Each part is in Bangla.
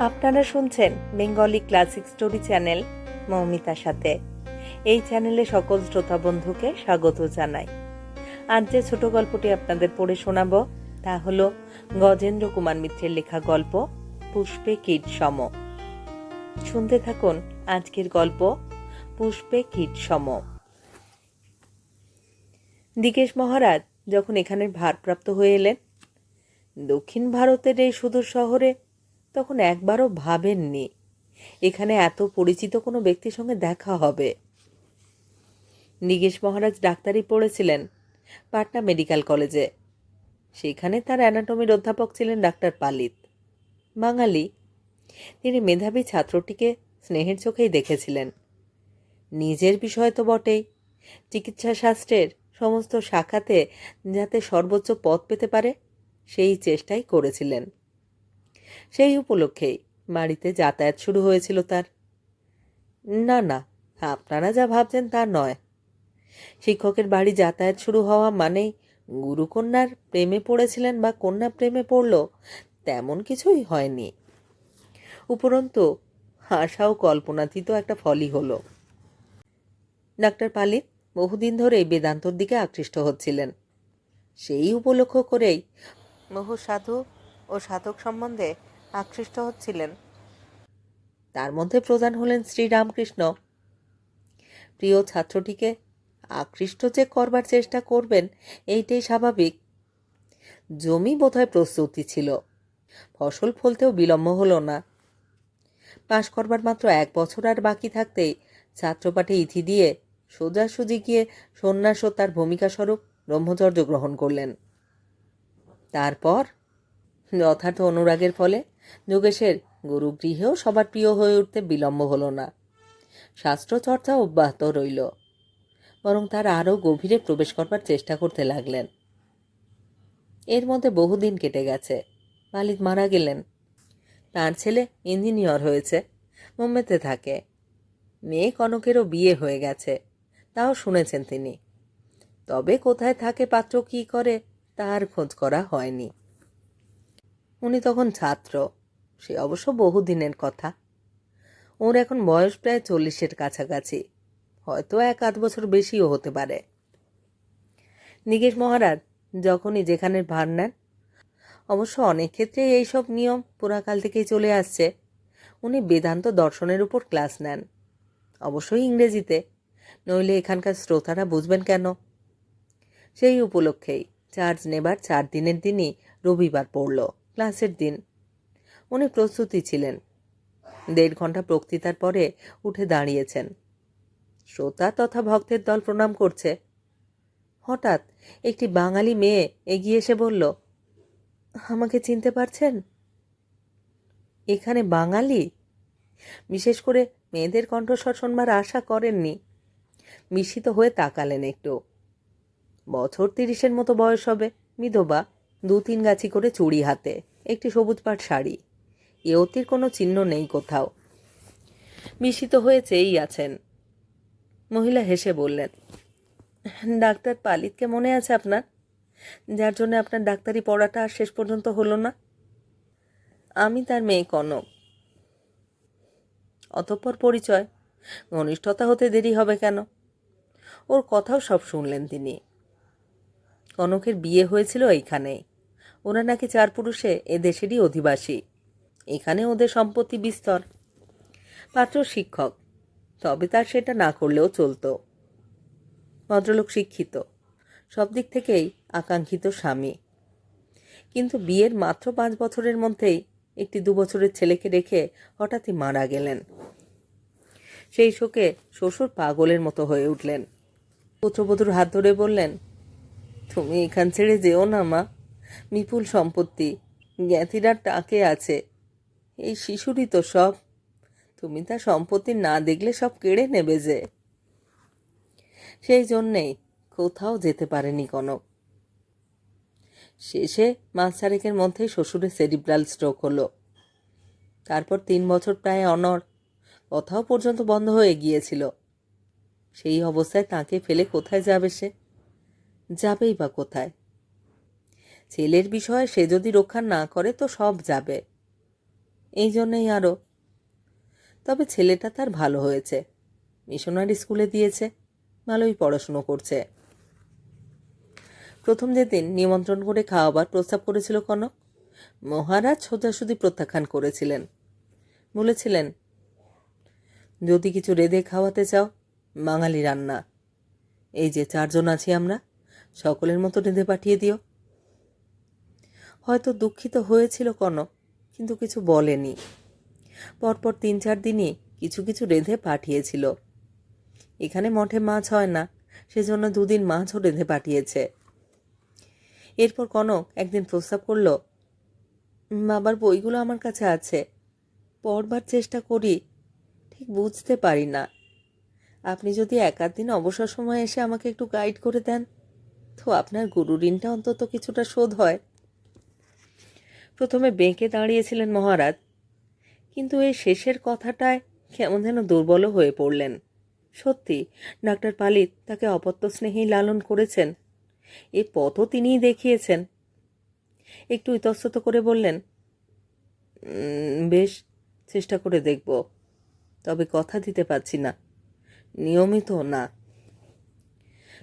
আপনারা শুনছেন বেঙ্গলি ক্লাসিক স্টোরি চ্যানেল মৌমিতার সাথে। এই চ্যানেলে সকল শ্রোতা বন্ধুকে স্বাগত জানাই। আজ যে ছোট গল্পটি আপনাদের পড়ে শোনাব, তা হল গজেন্দ্র কুমার মিত্রের লেখা গল্প, পুষ্পে কীট সম। শুনতে থাকুন আজকের গল্প, পুষ্পে কীট সম। দিকেশ মহারাজ যখন এখানে ভারপ্রাপ্ত হয়ে এলেন, দক্ষিণ ভারতের এই সুদূর শহরে তখন একবারও ভাবেননি। এখানে এত পরিচিত কোনো ব্যক্তির সঙ্গে দেখা হবে। নিগেশ মহারাজ ডাক্তারি পড়েছিলেন পাটনা মেডিকেল কলেজে। সেখানে তার অ্যানাটমির অধ্যাপক ছিলেন ডাক্তার পালিত। বাঙালি। তিনি মেধাবী ছাত্রটিকে স্নেহের চোখেই দেখেছিলেন। নিজের বিষয় তো বটেই। চিকিৎসা শাস্ত্রের সমস্ত শাখাতে যাতে সর্বোচ্চ পদ পেতে পারে, সেই চেষ্টাই করেছিলেন। সেই উপলক্ষেই বাড়িতে যাতায়াত শুরু হয়েছিল তার। না না, আপনারা যা ভাবছেন তা নয়। শিক্ষকের বাড়ি যাতায়াত শুরু হওয়া মানেই গুরুকন্যার প্রেমে পড়েছিলেন বা কন্যা প্রেমে পড়ল, তেমন কিছুই হয়নি। উপরন্তু আশা ও কল্পনাতীত একটা ফলই হলো। ডাক্তার পালিত বহুদিন ধরেই বেদান্তর দিকে আকৃষ্ট হচ্ছিলেন। সেই উপলক্ষ করেই বহু সাধু ও সাধক সম্বন্ধে আকৃষ্ট হচ্ছিলেন। তার মধ্যে প্রধান হলেন শ্রীরামকৃষ্ণ। প্রিয় ছাত্রটিকে আকৃষ্ট যে করবার চেষ্টা করবেন এইটাই স্বাভাবিক। জমি বোধহয় প্রস্তুতি ছিল। ফসল ফলতেও বিলম্ব হলো না। পাশ করবার মাত্র এক বছর আর বাকি থাকতেই ছাত্রপাঠে ইথি দিয়ে সোজাসুজি গিয়ে সন্ন্যাস ও তার ভূমিকা স্বরূপ ব্রহ্মচর্য গ্রহণ করলেন। তারপর যথার্থ অনুরাগের ফলে যোগেশের গুরুগৃহেও সবার প্রিয় হয়ে উঠতে বিলম্ব হলো না। শাস্ত্রচর্চা অব্যাহত রইল। বরং তার আরও গভীরে প্রবেশ করবার চেষ্টা করতে লাগলেন। এর মধ্যে বহুদিন কেটে গেছে। মালিক মারা গেলেন। তার ছেলে ইঞ্জিনিয়র হয়েছে। মুম্বাইতে থাকে। মেয়ে কনকেরও বিয়ে হয়ে গেছে। তাও শুনেছেন তিনি। তবে কোথায় থাকে পাত্র কী করে, তার খোঁজ করা হয়নি। উনি তখন ছাত্র, সে অবশ্য বহুদিনের কথা। ওর এখন বয়স প্রায় চল্লিশের কাছাকাছি, হয়তো এক আধ বছর বেশিও হতে পারে। নিগেশ মহারাজ যখনই যেখানে ভার নেন, অবশ্য অনেক ক্ষেত্রেই এইসব নিয়ম পুরাকাল থেকেই চলে আসছে। উনি বেদান্ত দর্শনের উপর ক্লাস নেন। অবশ্যই ইংরেজিতে নইলে এখানকার শ্রোতারা বুঝবেন কেন? সেই উপলক্ষেই চার্জ নেবার চার দিনের দিনই রবিবার পড়ল, ক্লাসের দিন। উনি প্রস্তুতি ছিলেন। দেড় ঘণ্টা বক্তৃতার পরে উঠে দাঁড়িয়েছেন। শ্রোতা তথা ভক্তের দল প্রণাম করছে। হঠাৎ একটি বাঙালি মেয়ে এগিয়ে এসে বলল, আমাকে চিনতে পারছেন? এখানে বাঙালি? বিশেষ করে মেয়েদের কণ্ঠস্বর শোনবার আশা করেননি। বিস্মিত হয়ে তাকালেন একটু। বছর তিরিশের মতো বয়স হবে। বিধবা দু তিন গাছি করে চুড়ি হাতে, একটি সবুজ পাট শাড়ি। এ অতির কোনো চিহ্ন নেই কোথাও। বিস্মিত হয়ে চেয়েই আছেন। মহিলা হেসে বললেন, ডাক্তার পালিতকে মনে আছে আপনার? যার জন্য আপনার ডাক্তারি পড়াটা আর শেষ পর্যন্ত হলো না? আমি তার মেয়ে কনক। অতঃপর পরিচয়। ঘনিষ্ঠতা হতে দেরি হবে কেন? ওর কথাও সব শুনলেন তিনি। কনকের বিয়ে হয়েছিল এইখানে। ওরা নাকি চার পুরুষে এ দেশেরই অধিবাসী। এখানে ওদের সম্পত্তি বিস্তর। পাত্র শিক্ষক। তবে তার সেটা না করলেও চলতো। ভদ্রলোক শিক্ষিত। সব দিক থেকেই আকাঙ্ক্ষিত স্বামী। কিন্তু বিয়ের মাত্র পাঁচ বছরের মধ্যেই একটি দু বছরের ছেলেকে রেখে হঠাৎই মারা গেলেন। সেই শোকে শ্বশুর পাগলের মতো হয়ে উঠলেন। পুত্রবধূর হাত ধরে বললেন, তুমি এখান ছেড়ে যেও না, মা। বিপুল সম্পত্তি, জ্ঞাতিরার টাকে আছে। এই শিশুরই তো সব। তুমি তার সম্পত্তি না দেখলে সব কেড়ে নেবে যে। সেই জন্যেই কোথাও যেতে পারেনি কনক। শেষে মাস চারেকের মধ্যেই শ্বশুরের সেরিব্রাল স্ট্রোক হলো। তারপর তিন বছর প্রায় অনর কথাও পর্যন্ত বন্ধ হয়ে গিয়েছিল। সেই অবস্থায় তাকে ফেলে কোথায় যাবে সে? যাবেই বা কোথায়? ছেলের বিষয়ে সে যদি রক্ষা না করে তো সব যাবে। এই জন্যই আরও তবে ছেলেটা তার ভালো হয়েছে। মিশনারি স্কুলে দিয়েছে। ভালোই পড়াশুনো করছে। প্রথম যেদিন নিমন্ত্রণ করে খাওয়াবার প্রস্তাব করেছিল কনক, মহারাজ সোজাসুদি প্রত্যাখ্যান করেছিলেন। বলেছিলেন, যদি কিছু রেঁধে খাওয়াতে চাও বাঙালি রান্না। এই যে চারজন আছি আমরা, সকলের মতো রেঁধে পাঠিয়ে দিও। হয়তো দুঃখিত হয়েছিল কনক, কিন্তু কিছু বলেনি। পরপর তিন চার দিনই কিছু কিছু রেঁধে পাঠিয়েছিল। এখানে মঠে মাছ হয় না, সেজন্য দুদিন মাছও রেঁধে পাঠিয়েছে। এরপর কনক একদিন প্রস্তাব করল বাবার বইগুলো আমার কাছে আছে। পড়বার চেষ্টা করি, ঠিক বুঝতে পারি না। আপনি যদি এক আধ দিন অবসর সময় এসে আমাকে একটু গাইড করে দেন, তো আপনার গুরু ঋণটা অন্তত কিছুটা শোধ হয়। প্রথমে বেঁকে দাঁড়িয়েছিলেন মহারাজ, কিন্তু এই শেষের কথাটায় কেমন যেন দুর্বল হয়ে পড়লেন। সত্যি, ডাক্তার পালিত তাকে অপত্য স্নেহেই লালন করেছেন। এ পথও তিনিই দেখিয়েছেন। একটু ইতস্তত করে বললেন বেশ, চেষ্টা করে দেখব, তবে কথা দিতে পারছি না। নিয়মিত না।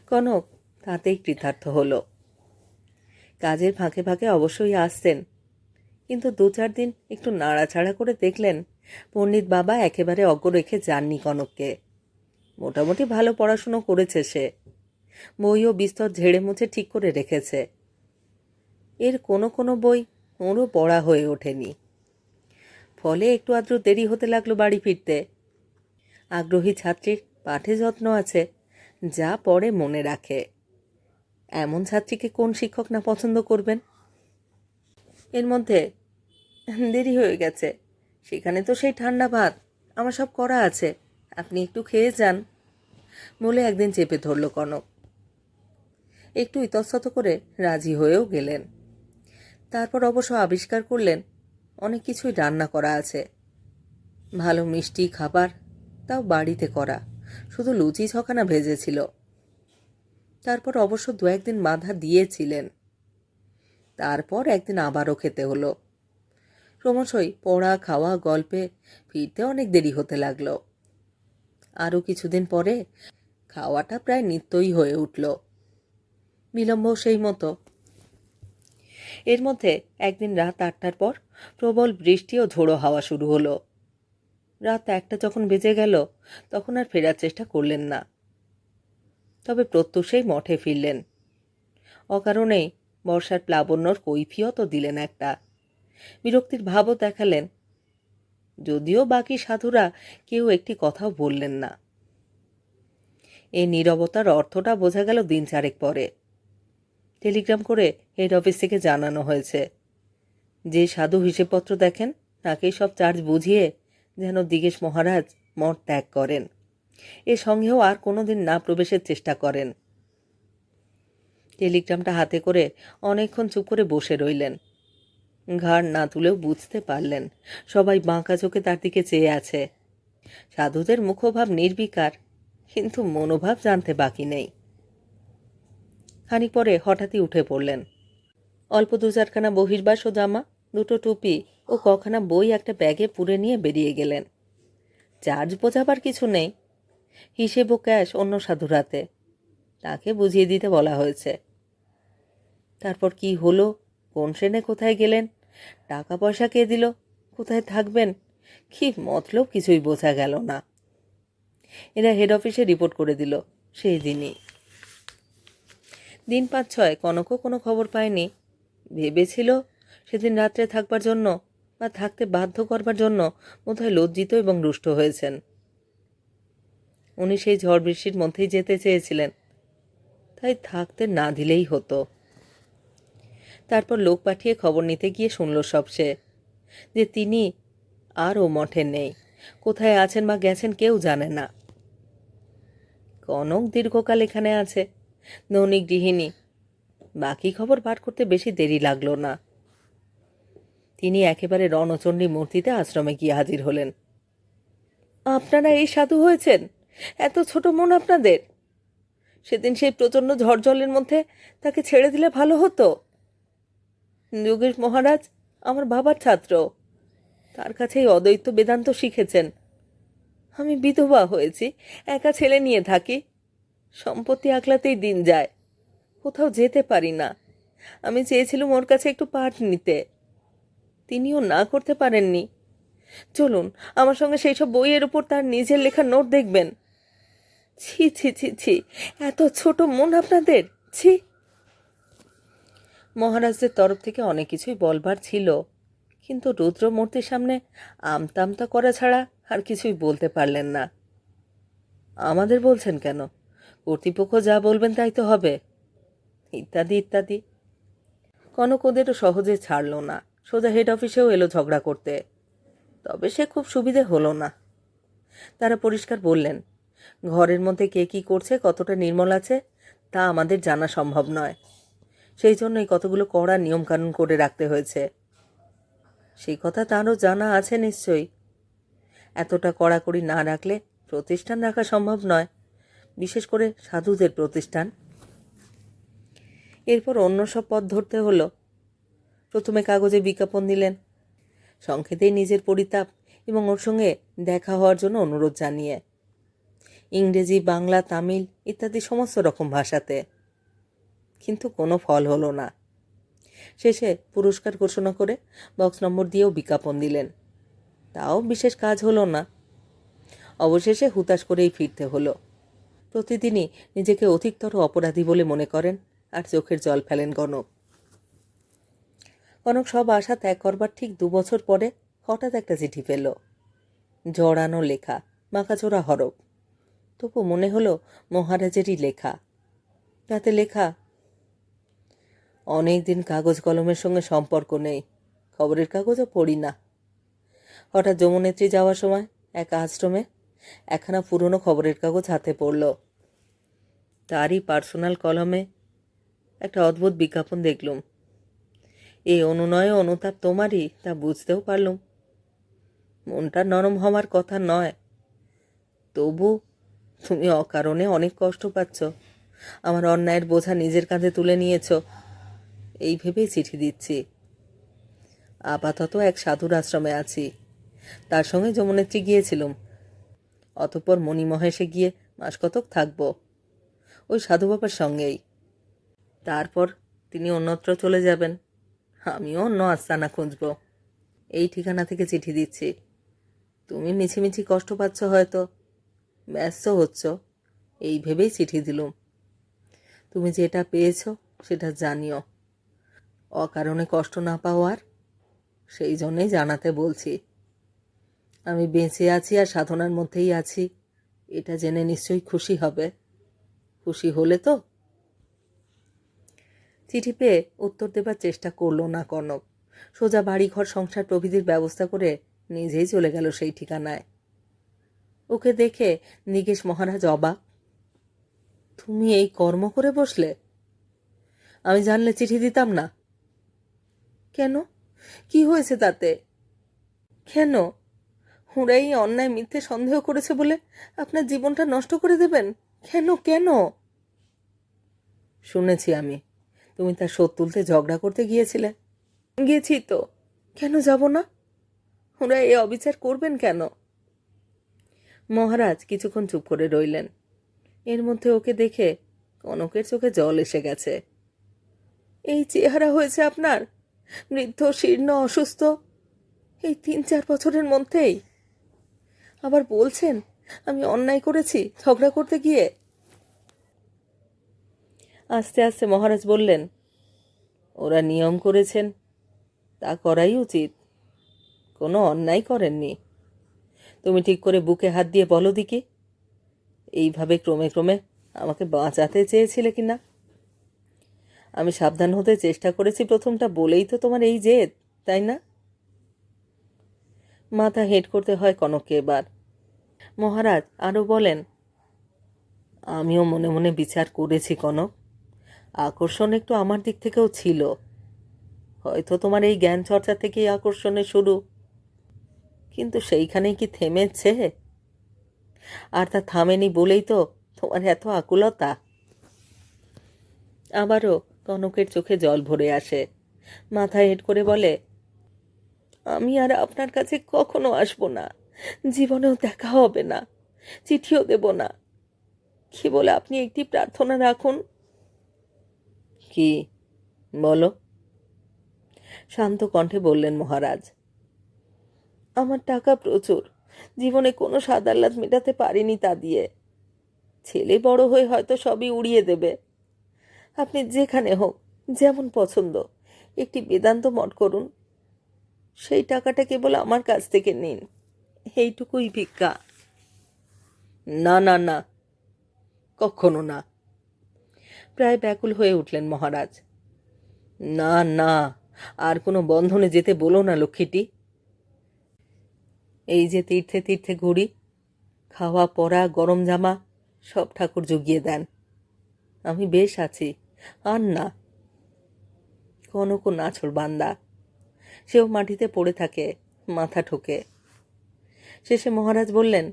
কনক তাতেই কৃতার্থ হলো। কাজের ফাঁকে ফাঁকে অবশ্যই আসতেন। কিন্তু দু চার দিন একটু নাড়াছাড়া করে দেখলেন, পণ্ডিত বাবা একেবারে অজ্ঞ রেখে যাননি কনককে। মোটামুটি ভালো পড়াশুনো করেছে সে। বইও বিস্তর ঝেড়ে মুছে ঠিক করে রেখেছে। এর কোনো কোনো বই ওরও পড়া হয়ে ওঠেনি। ফলে একটু আদ্র দেরি হতে লাগল বাড়ি ফিরতে। আগ্রহী ছাত্রীর পাঠে যত্ন আছে, যা পড়ে মনে রাখে। এমন ছাত্রীকে কোন শিক্ষক না পছন্দ করবেন? এর মধ্যে, দেরি হয়ে গেছে। সেখানে তো সেই ঠান্ডা ভাত, আমার সব করা আছে। আপনি একটু খেয়ে যান, বলে একদিন চেপে ধরল কনক। একটু ইতস্তত করে রাজি হয়েও গেলেন। তারপর অবশ্য আবিষ্কার করলেন, অনেক কিছুই রান্না করা আছে। ভালো মিষ্টি খাবার, তাও বাড়িতে করা। শুধু লুচি ছখানা ভেজেছিল। তারপর অবশ্য দু একদিন বাধা দিয়েছিলেন। তারপর একদিন আবারও খেতে হলো। ক্রমশই পড়া, খাওয়া, গল্পে ফিরতে অনেক দেরি হতে লাগল। আরও কিছুদিন পরে খাওয়াটা প্রায় নিত্যই হয়ে উঠল। বিলম্ব সেই মতো। এর মধ্যে একদিন রাত আটটার পর প্রবল বৃষ্টি ও ঝোড়ো হাওয়া শুরু হলো। রাত একটা যখন বেজে গেল, তখন আর ফেরার চেষ্টা করলেন না। তবে প্রত্যুষেই মঠে ফিরলেন। অকারণেই বর্ষার প্লাবন্যর কৈফিয়তও দিলেন একটা। বিরক্তির ভাবও দেখালেন। যদিও বাকি সাধুরা কেউ একটি কথাও বললেন না। এই নীরবতার অর্থটা বোঝা গেল দিন চারেক পরে। টেলিগ্রাম করে হেড অফিস থেকে জানানো হয়েছে। যে সাধু হিসেবপত্র দেখেন, তাকেই সব চার্জ বুঝিয়ে যেন দিগেশ মহারাজ মঠ ত্যাগ করেন। এ সঙ্গেও আর কোনোদিন না প্রবেশের চেষ্টা করেন। টেলিগ্রামটা হাতে করে অনেকক্ষণ চুপ করে বসে রইলেন। ঘাড় না তুলেও বুঝতে পারলেন, সবাই বাঁকা চোখে তার দিকে চেয়ে আছে। সাধুদের মুখভাব নির্বিকার, কিন্তু মনোভাব জানতে বাকি নেই। খানিক পরে হঠাৎই উঠে পড়লেন। অল্প দু চারখানা বহির্বাস ও জামা দুটো টুপি ও কখানা বই একটা ব্যাগে পুরে নিয়ে বেরিয়ে গেলেন। চার্জ বোঝাবার কিছু নেই। হিসেব ও ক্যাশ অন্য সাধুরাতে তাকে বুঝিয়ে দিতে বলা হয়েছে। তারপর কি হলো? কোন ট্রেনে কোথায় গেলেন? টাকা পয়সা কে দিল? কোথায় থাকবেন? কি মতলব? কিছুই বোঝা গেল না। এরা হেড অফিসে রিপোর্ট করে দিল সেই দিনই। দিন পাঁচ ছয় কনকও কোনো খবর পায়নি। ভেবেছিল সেদিন রাত্রে থাকবার জন্য বা থাকতে বাধ্য করবার জন্য বোধহয় লজ্জিত এবং রুষ্ট হয়েছেন। উনি সেই ঝড় বৃষ্টির মধ্যেই যেতে চেয়েছিলেন। তাই থাকতে না দিলেই হতো। তারপর লোক পাঠিয়ে খবর নিতে গিয়ে শুনল সব সে, যে তিনি আর ও মঠে নেই। কোথায় আছেন বা গেছেন কেউ জানে না। কনক দীর্ঘকাল এখানে আছে দৈনিক গৃহিণী। বাকি খবর পাঠ করতে বেশি দেরি লাগল না। তিনি একেবারে রণচণ্ডী মূর্তিতে আশ্রমে গিয়ে হাজির হলেন। আপনারা এই সাধু হয়েছেন? এত ছোট মন আপনাদের? সেদিন সেই প্রচণ্ড ঝড়জলের মধ্যে তাকে ছেড়ে দিলে ভালো হতো? যোগেশ মহারাজ আমার বাবার ছাত্র। তার কাছে এই অদ্বৈত বেদান্ত শিখেছেন। আমি বিধবা হয়েছি, একা ছেলে নিয়ে থাকি। সম্পত্তি আকলাতেই দিন যায়। কোথাও যেতে পারি না। আমি চেয়েছিলাম ওর কাছে একটু পাঠ নিতে। তিনিও না করতে পারেননি। চলুন, আমার সঙ্গে সেই সব বইয়ের উপর তার নিজের লেখা নোট দেখবেন। ছি ছি ছি ছি, এত ছোট মন আপনাদের, ছি। মহারাজদের তরফ থেকে অনেক কিছুই বলবার ছিল, কিন্তু রুদ্রমূর্তির সামনে আমতামতা করা ছাড়া আর কিছুই বলতে পারলেন না। আমাদের বলছেন কেন? কর্তৃপক্ষ যা বলবেন তাই তো হবে। ইত্যাদি ইত্যাদি। কনক ওদেরও সহজে ছাড়ল না। সোজা হেড অফিসেও এলো ঝগড়া করতে। তবে সে খুব সুবিধে হলো না। তারা পরিষ্কার বললেন, ঘরের মধ্যে কে কী করছে, কতটা নির্মল আছে, তা আমাদের জানা সম্ভব নয়। সেই জন্যই কতগুলো কড়া নিয়মকানুন করে রাখতে হয়েছে। সেই কথা তারও জানা আছে নিশ্চয়ই। এতটা কড়াকড়ি না রাখলে প্রতিষ্ঠান রাখা সম্ভব নয়, বিশেষ করে সাধুদের প্রতিষ্ঠান। এরপর অন্য সব পথ ধরতে হলো। প্রথমে কাগজে বিজ্ঞাপন দিলেন। সংক্ষেপেই নিজের পরিতাপ এবং ওর সঙ্গে দেখা হওয়ার জন্য অনুরোধ জানিয়ে। ইংরেজি, বাংলা, তামিল ইত্যাদি সমস্ত রকম ভাষাতে। কিন্তু কোনো ফল হলো না। শেষে পুরস্কার ঘোষণা করে বক্স নম্বর দিয়েও বিজ্ঞাপন দিলেন। তাও বিশেষ কাজ হলো না। অবশেষে হুতাশ করেই ফিরতে হলো। প্রতিদিনই নিজেকে অধিকতর অপরাধী বলে মনে করেন আর চোখের জল ফেলেন গণক। কনক সব আশা ত্যাগ করবার ঠিক দু বছর পরে হঠাৎ একটা চিঠি পেল। জড়ানো লেখা মাকাচোরা হরফ। তবু মনে হলো মহারাজেরই লেখা। তাতে লেখা অনেক দিন কাগজ কলমের সঙ্গে সম্পর্ক নেই, খবরের কাগজও পড়ি না। হঠাৎ যমুনেত্রী যাওয়ার সময় এক আশ্রমে একখানা পুরনো খবরের কাগজ হাতে পড়ল। তারই পার্সোনাল কলমে একটা অদ্ভুত বিজ্ঞাপন দেখলুম। এই অনুনয় অনুতাপ তোমারই, তা বুঝতেও পারলুম। মনটা নরম হওয়ার কথা নয়। তবু তুমি অকারণে অনেক কষ্ট পাচ্ছ। আমার অন্যায়ের বোঝা নিজের কাঁধে তুলে নিয়েছ। এই ভেবেই চিঠি দিচ্ছি। আপাতত এক সাধুর আশ্রমে আছি। তার সঙ্গে যমুনেত্রী গিয়েছিলুম। অতঃপর মণিমহেশে গিয়ে মাস কতক থাকব। ওই সাধু বাবার সঙ্গেই। তারপর তিনি অন্যত্র চলে যাবেন। আমিও অন্য আস্তানা খুঁজব। এই ঠিকানা থেকে চিঠি দিচ্ছি। তুমি মিছিমিছি কষ্ট পাচ্ছ হয়তো। ব্যস্ত হচ্ছ। এই ভেবেই চিঠি দিলুম। তুমি যেটা পেয়েছ সেটা জানিও। অকারণে কষ্ট না পাওয়ার, সেই জন্যেই জানাতে বলছি। আমি বেঁচে আছি আর সাধনার মধ্যেই আছি। এটা জেনে নিশ্চয়ই খুশি হবে। খুশি হলে তো চিঠি পেয়ে উত্তর দেবার চেষ্টা করল না কনক। সোজা বাড়িঘর সংসার প্রভৃতির ব্যবস্থা করে নিজেই চলে গেল সেই ঠিকানায়। ওকে দেখে নিগেশ মহারাজ অবাক। তুমি এই কর্ম করে বসলে? আমি জানলে চিঠি দিতাম না। কেন? কি হয়েছে তাতে? কেন? হুঁড়াই অন্যায় মিথ্যে সন্দেহ করেছে বলে আপনার জীবনটা নষ্ট করে দেবেন? কেন? কেন? শুনেছি আমি। তুমি তার শোধ তুলতে ঝগড়া করতে গিয়েছিলে? গেছি তো। কেন যাব না? ওরা এ অবিচার করবেন কেন? মহারাজ কিছুক্ষণ চুপ করে রইলেন। এর মধ্যে ওকে দেখে কনকের চোখে জল এসে গেছে। এই চেহারা হয়েছে আপনার? বৃদ্ধ, শীর্ণ, অসুস্থ? এই তিন চার বছরের মধ্যেই? আবার বলছেন, আমি অন্যায় করেছি ঝগড়া করতে গিয়ে? আস্তে আস্তে মহারাজ বললেন, ওরা নিয়ম করেছেন, তা করাই উচিত। কোনো অন্যায় করেননি। তুমি ঠিক করে বুকে হাত দিয়ে বলো দিকে, এইভাবে ক্রমে ক্রমে আমাকে বাঁচাতে চেয়েছিলে কি না? আমি সাবধান হতে চেষ্টা করেছি প্রথমটা বলেই তো তোমার এই জেদ, তাই না? মাথা হেট করতে হয় কনককে এবার। মহারাজ আরও বলেন, আমিও মনে মনে বিচার করেছি কনক। আকর্ষণ একটু আমার দিক থেকেও ছিল। হয়তো তোমার এই জ্ঞান চর্চা থেকেই আকর্ষণের শুরু। কিন্তু সেইখানে কি থেমেছে? আর তা থামেনি বলেই তো তোমার এত আকুলতা। আবারও কনকের চোখে জল ভরে আসে। মাথায় হেট করে বলে, আমি আর আপনার কাছে কখনো আসব না। জীবনেও দেখা হবে না। চিঠিও দেব না। কি বলে আপনি একটি প্রার্থনা রাখুন কি? বলো। শান্ত কণ্ঠে বললেন, মহারাজ, আমার টাকা প্রচুর। জীবনে কোনো স্বাদ আহ্লাদ মেটাতে পারিনি তা দিয়ে। ছেলে বড় হয়ে হয়তো সবই উড়িয়ে দেবে। আপনি যেখানে হোক, যেমন পছন্দ, একটি বেদান্ত মঠ করুন। সেই টাকাটা কেবল আমার কাছ থেকে নিন। এইটুকুই ভিক্ষা। না না না, কখনো না। প্রায় ব্যাকুল হয়ে উঠলেন মহারাজ। না না, আর কোনো বন্ধনে যেতে বলো না, লক্ষ্মীটি। এই যে তীর্থে তীর্থে ঘুরি, খাওয়া পরা গরম জামা, সব ঠাকুর জুগিয়ে দেন। আমি বেশ আছি, আর না। কনকও নাছর বান্দা, সেও মাটিতে পড়ে থাকে, মাথা ঠোকে। শেষে মহারাজ বললেন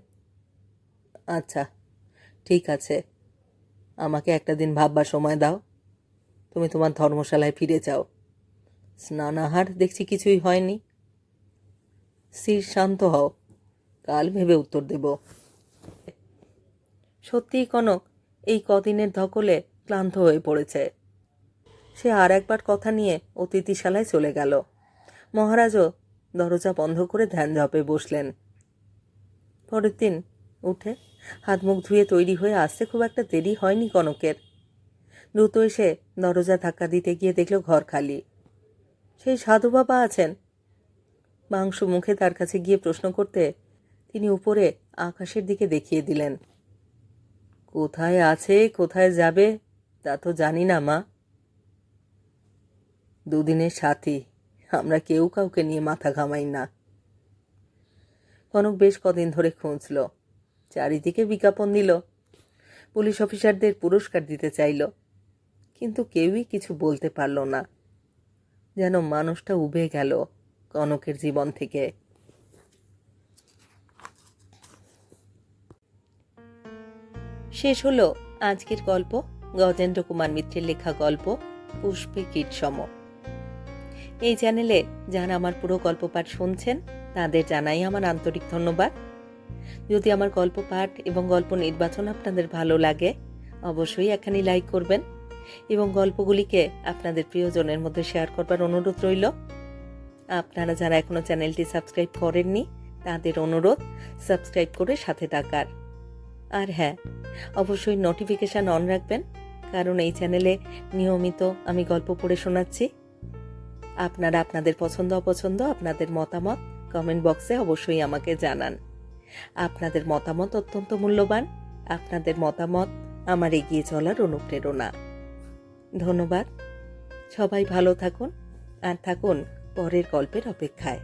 আচ্ছা ঠিক আছে। আমাকে একটা দিন ভাববার সময় দাও। তুমি তোমার ধর্মশালায় ফিরে যাও। স্নানাহার দেখছি কিছুই হয়নি। স্থির শান্ত হও। কাল ভেবে উত্তর দেব। সত্যিই কনক, এই কদিনের ধকলে ক্লান্ত হয়ে পড়েছে। সে আর একবার কথা নিয়ে অতিথিশালায় চলে গেল। মহারাজও দরজা বন্ধ করে ধ্যান জপে বসলেন। পরের দিন উঠে হাত মুখ ধুয়ে তৈরি হয়ে আসতে খুব একটা দেরি হয়নি কনকের। দ্রুত এসে দরজা ধাক্কা দিতে গিয়ে দেখল ঘর খালি। সেই সাধু বাবা আছেন। মাংস মুখে তার কাছে গিয়ে প্রশ্ন করতে তিনি উপরে আকাশের দিকে দেখিয়ে দিলেন। কোথায় আছে, কোথায় যাবে, তা তো জানি না, মা। দুদিনের সাথী, আমরা কেউ কাউকে নিয়ে মাথা ঘামাই না। কনক বেশ কদিন ধরে খুঁজল। চারিদিকে বিজ্ঞাপন দিল। পুলিশ অফিসারদের পুরস্কার দিতে চাইল। কিন্তু কেউই কিছু বলতে পারল না। যেন মানুষটা উবে গেল কনকের জীবন থেকে। শেষ হলো আজকের গল্প, গজেন্দ্র কুমার মিত্রের লেখা গল্প, পুষ্পে কীটসম এই চ্যানেলে যারা আমার পুরো গল্প পাঠ শুনছেন, তাদের জানাই আমার আন্তরিক ধন্যবাদ। যদি আমার গল্প পাঠ এবং গল্প নির্বাচন আপনাদের ভালো লাগে, অবশ্যই এখানে লাইক করবেন এবং গল্পগুলিকে আপনাদের প্রিয়জনের মধ্যে শেয়ার করবার অনুরোধ রইল। আপনারা যারা এখনও চ্যানেলটি সাবস্ক্রাইব করেননি, তাদের অনুরোধ সাবস্ক্রাইব করে সাথে থাকার। আর হ্যাঁ অবশ্যই নোটিফিকেশান অন রাখবেন, কারণ এই চ্যানেলে নিয়মিত আমি গল্প পড়ে শোনাচ্ছি। আপনারা আপনাদের পছন্দ অপছন্দ আপনাদের মতামত কমেন্ট বক্সে অবশ্যই আমাকে জানান। আপনাদের মতামত অত্যন্ত মূল্যবান। আপনাদের মতামত আমার এগিয়ে চলার অনুপ্রেরণা। ধন্যবাদ। সবাই ভালো থাকুন, আর থাকুন পরের গল্পের অপেক্ষায়।